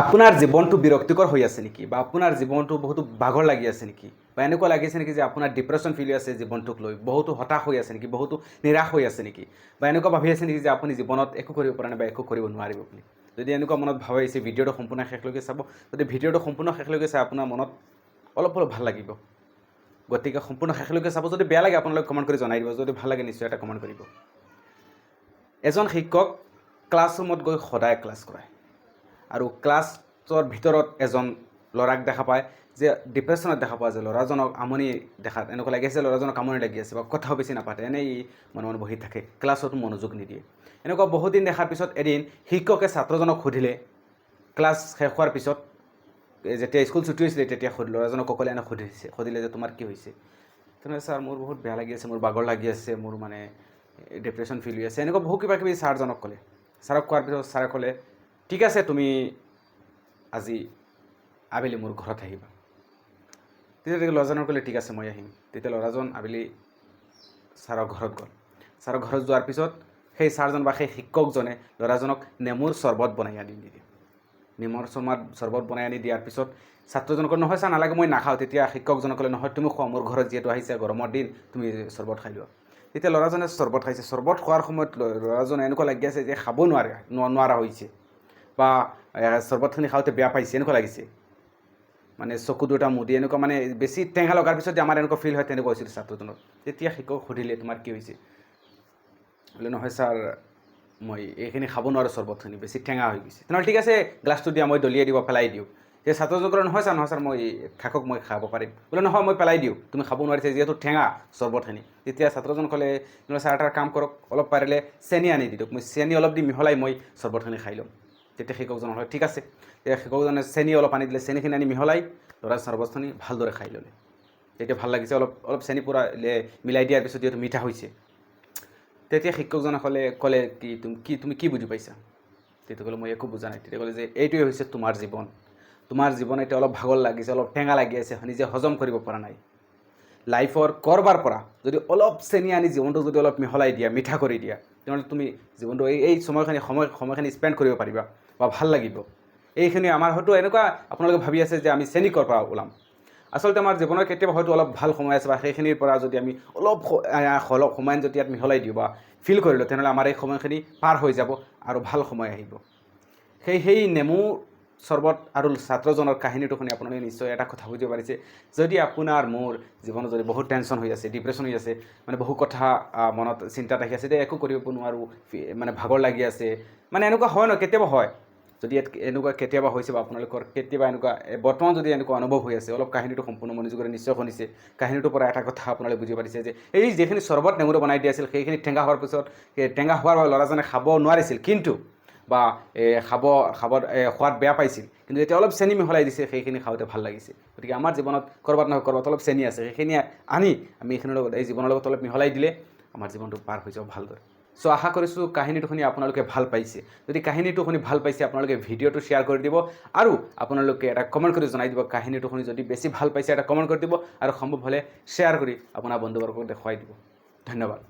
আপোনাৰ জীৱনটো বিৰক্তিকৰ হৈ আছে নেকি? বা আপোনাৰ জীৱনটো বহুতো ভাগৰ লাগি আছে নেকি? বা এনেকুৱা লাগিছে নেকি যে আপোনাৰ ডিপ্ৰেশ্যন ফিল হৈ আছে জীৱনটোক লৈ? বহুতো হতাশ হৈ আছে নেকি? বহুতো নিৰাশ হৈ আছে নেকি? বা এনেকুৱা ভাবি আছে নেকি যে আপুনি জীৱনত একো কৰিব পৰা নাই বা একো কৰিব নোৱাৰিব বুলি? যদি এনেকুৱা মনত ভাব আহিছে, ভিডিঅ'টো সম্পূৰ্ণ শেষলৈকে চাব। যদি ভিডিঅ'টো সম্পূৰ্ণ শেষলৈকে চাই আপোনাৰ মনত অলপ অলপ ভালো লাগিব। গতিকে সম্পূৰ্ণ শেষলৈকে চাব। যদি বেয়া লাগে আপোনালোকে কমেণ্ট কৰি জনাই দিব। যদি ভালো লাগে, নিশ্চয় এটা কমেণ্ট কৰিব। এজন শিক্ষক ক্লাছৰুমত গৈ সদায় ক্লাছ কৰায়। আৰু ক্লাছৰ ভিতৰত এজন ল'ৰাক দেখা পায়, যে ডিপ্ৰেশ্যনত দেখা পোৱা যায়, ল'ৰাজনক আমনি দেখাত এনেকুৱা লাগি আছে, ল'ৰাজনক আমনি লাগি আছে বা কথাও বেছি নাপাতে, এনেই মনে মনে বহি থাকে, ক্লাছতো মনোযোগ নিদিয়ে। এনেকুৱা বহুদিন দেখাৰ পিছত এদিন শিক্ষকে ছাত্ৰজনক সুধিলে, ক্লাছ শেষ হোৱাৰ পিছত যেতিয়া স্কুল ছুটি হৈছিলে, তেতিয়া সুধি, ল'ৰাজনক অকলে এনে সুধিছে সুধিলে যে তোমাৰ কি হৈছে? তেনেহ'লে ছাৰ, মোৰ বহুত বেয়া লাগি আছে, মোৰ বাগৰ লাগি আছে, মোৰ মানে ডিপ্ৰেশ্যন ফিল হৈ আছে, এনেকুৱা বহু কিবা কিবি ছাৰজনক ক'লে। ছাৰক কোৱাৰ পিছত ছাৰে ক'লে ঠিক আছে, তুমি আজি আবেলি মোৰ ঘৰত আহিবা। তেতিয়া তেতিয়া ল'ৰাজনৰ ক'লে, ঠিক আছে, মই আহিম। তেতিয়া ল'ৰাজন আবেলি ছাৰৰ ঘৰত গ'ল। ছাৰৰ ঘৰত যোৱাৰ পিছত সেই ছাৰজন বা সেই শিক্ষকজনে ল'ৰাজনক নেমুৰ চৰ্বত বনাই আনি দি দিয়ে নিমৰ চৰ্মাত চৰ্বত বনাই আনি দিয়াৰ পিছত ছাত্ৰজনক নহয় ছাৰ, নালাগে, মই নাখাওঁ। তেতিয়া শিক্ষকজনে ক'লে, নহয়, তুমি খোৱা, মোৰ ঘৰত যিহেতু আহিছে, গৰমৰ দিন, তুমি চৰ্বত খাই লোৱা। তেতিয়া ল'ৰাজনে চৰ্বত খাইছে। চৰ্বত খোৱাৰ সময়ত ল'ৰাজনে এনেকুৱা লাগি আছে যে খাব নোৱাৰে নোৱাৰা হৈছে। বা চৰ্বতখিনি খাওঁতে বেয়া পাইছে, এনেকুৱা লাগিছে। মানে চকু দুটা মুদি, এনেকুৱা মানে বেছি টেঙা লগাৰ পিছত যে আমাৰ এনেকুৱা ফিল হয়, তেনেকুৱা হৈছিল ছাত্ৰজনৰ তেতিয়া শিক্ষক সুধিলে, তোমাৰ কি হৈছে? বোলে, নহয় ছাৰ, মই এইখিনি খাব নোৱাৰোঁ চৰ্বতখিনি বেছি টেঙা হৈ গৈছে। তেনেহ'লে ঠিক আছে, গ্লাছটো দিয়া, মই দলিয়াই দিব পেলাই দিওঁ। সেই ছাত্ৰজন নহয় ছাৰ নহয় ছাৰ, মই থাকক, মই খাব পাৰিম। বোলে, নহয়, মই পেলাই দিওঁ, তুমি খাব নোৱাৰিছা, যিহেতু টেঙা চৰ্বতখিনি তেতিয়া ছাত্ৰজন ক'লে ছাৰ, এটা কাম কৰক, অলপ পাৰিলে চেনি আনি দি দিয়ক, মই চেনি অলপ দি মিহলাই মই চৰ্বতখিনি খাই ল'ম। তেতিয়া শিক্ষকজন হয়। ঠিক আছে। তেতিয়া শিক্ষকজনে চেনি অলপ আনি দিলে। চেনিখিনি আনি মিহলাই ল'ৰা চৰ্বতখিনি ভালদৰে খাই ল'লে। তেতিয়া ভালো লাগিছে। অলপ অলপ চেনি পূৰা মিলাই দিয়াৰ পিছত যিহেতু মিঠা হৈছে। তেতিয়া শিক্ষকজনে ক'লে ক'লে কি তুমি কি তুমি কি বুজি পাইছা? তেতিয়া ক'লে, মই একো বুজা নাই। তেতিয়া ক'লে যে, এইটোৱে হৈছে তোমাৰ জীৱন। তোমাৰ জীৱন এতিয়া অলপ ভাগৰ লাগিছে, অলপ টেঙা লাগি আছে, নিজে হজম কৰিব পৰা নাই। লাইফৰ ক'ৰবাৰ পৰা যদি অলপ চেনি আনি জীৱনটো যদি অলপ মিহলাই দিয়া, মিঠা কৰি দিয়া, তেনেহ'লে তুমি জীৱনটো এই এই সময়খিনি, সময়, সময়খিনি স্পেণ্ড কৰিব পাৰিবা। বা ভাল লাগিব। এইখিনি আমাৰ হয়তো এনেকুৱা আপোনালোকে ভাবি আছে যে আমি চেনি ক'ৰ পৰা ওলাম। আচলতে আমাৰ জীৱনৰ কেতিয়াবা হয়তো অলপ ভাল সময় আছে বা সেইখিনিৰ পৰা যদি আমি অলপ অলপ সময় যদি ইয়াত মিহলাই দিওঁ বা ফিল কৰিলোঁ তেনেহ'লে আমাৰ এই সময়খিনি পাৰ হৈ যাব আৰু ভাল সময় আহিব। সেই সেই নেমু চৰ্বত আৰু ছাত্ৰজনৰ কাহিনীটো শুনি আপোনালোকে নিশ্চয় এটা কথা বুজিব পাৰিছে। যদি আপোনাৰ মোৰ জীৱনত যদি বহুত টেনশ্যন হৈ আছে ডিপ্ৰেশ্যন হৈ আছে মানে বহু কথা মনত চিন্তাত আহি আছে যে একো কৰিব নোৱাৰোঁ মানে ভাগৰ লাগি আছে মানে এনেকুৱা হয় ন, কেতিয়াবা হয়। যদি ইয়াত এনেকুৱা কেতিয়াবা হৈছে বা আপোনালোকৰ কেতিয়াবা এনেকুৱা বৰ্তমান যদি এনেকুৱা অনুভৱ হৈ আছে, অলপ কাহিনীটো সম্পূৰ্ণ মনোযোগেৰে নিশ্চয় শুনিছে, কাহিনীটোৰ পৰা এটা কথা আপোনালোকে বুজি পাৰিছে যে, এই যিখিনি চৰ্বত নেমুৰে বনাই দিয়া আছিল, সেইখিনি টেঙা হোৱাৰ পিছত টেঙা হোৱাৰ বাবে ল'ৰাজনে খাব নোৱাৰিছিল, কিন্তু বা খাব খাব সোৱাদ বেয়া পাইছিল। কিন্তু এতিয়া অলপ চেনি মিহলাই দিছে, সেইখিনি খাওঁতে ভালো লাগিছে। গতিকে আমাৰ জীৱনত ক'ৰবাত নহয় ক'ৰবাত অলপ চেনি আছে। সেইখিনি আনি আমি এইখিনিৰ লগত, এই জীৱনৰ লগত অলপ মিহলাই দিলে আমাৰ জীৱনটো পাৰ হৈ যাব ভালদৰে। চ' আশা কৰিছোঁ কাহিনীটো শুনি আপোনালোকে ভালো পাইছে। যদি কাহিনীটো শুনি ভালো পাইছে, আপোনালোকে ভিডিঅ'টো শ্বেয়াৰ কৰি দিব আৰু আপোনালোকে এটা কমেণ্ট কৰি জনাই দিব, কাহিনীটো শুনি যদি বেছি ভালো পাইছে, এটা কমেণ্ট কৰি দিব আৰু সম্ভৱ হ'লে শ্বেয়াৰ কৰি আপোনাৰ বন্ধুবৰ্গক দেখুৱাই দিব। ধন্যবাদ।